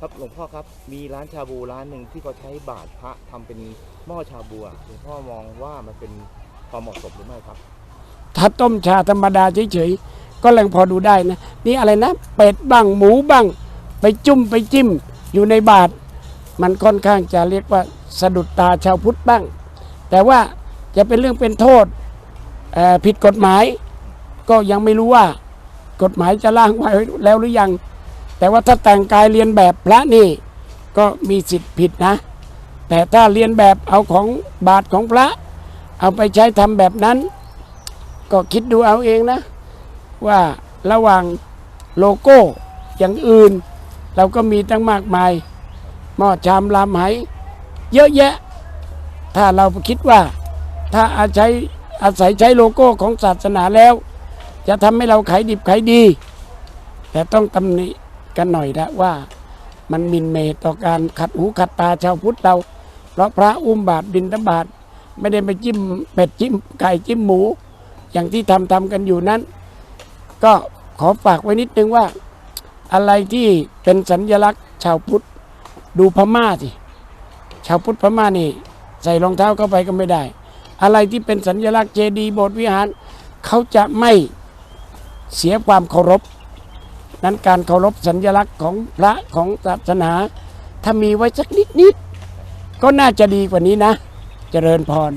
ครับหลวงพ่อครับมีร้านชาบูร้านหนึ่งที่เขาใช้บาทพระทำเป็นหม้อชาบูหลวงพ่อมองว่ามันเป็นความเหมาะสมหรือไม่ครับ ถ้าต้มชาธรรมดาเฉยๆก็ยังพอดูได้นะ นี่อะไรนะ เป็ดบ้างหมูบ้าง ไปจุ่มไปจิ้มอยู่ในบาทมันค่อนข้างจะเรียกว่าสะดุดตาชาวพุทธบ้าง แต่ว่าจะเป็นเรื่องเป็นโทษผิดกฎหมาย ก็ยังไม่รู้ว่ากฎหมายจะล่างไว้แล้วหรือยัง แต่ว่าถ้าแต่งกายเรียนแบบพระนี่ก็มีสิทธิ์ผิดนะ แต่ถ้าเรียนแบบเอาของบาทของพระ เอาไปใช้ทำแบบนั้น ก็คิดดูเอาเองนะ ว่าระหว่างโลโก้อย่างอื่น เราก็มีตั้งมากมายหม้อชามลามไหเยอะแยะ ถ้าเราคิดว่าถ้าอาศัยอาศัยใช้โลโก้ของศาสนาแล้ว จะทำให้เราขายดิบขายดี แต่ต้องตำหนิ กันหน่อยนะว่ามันมินเมตต่อการขัดหูขัดตาชาวพุทธเรา เพราะพระอุ้มบาทบินทบาทไม่ได้ไปจิ้มเป็ดจิ้มไก่จิ้มหมู อย่างที่ทำทำกันอยู่นั้น ก็ขอฝากไว้นิดนึงว่า อะไรที่เป็นสัญลักษณ์ชาวพุทธดูพม่าสิชาวพุทธพม่านี่ ใส่รองเท้าเข้าไปก็ไม่ได้ อะไรที่เป็นสัญลักษณ์เจดีย์โบสถ์วิหาร เขาจะไม่เสียความเคารพ นั้นการเคารพสัญลักษณ์ของพระของศาสนา ถ้ามีไว้สักนิดนิดก็น่าจะดีกว่านี้นะ เจริญพร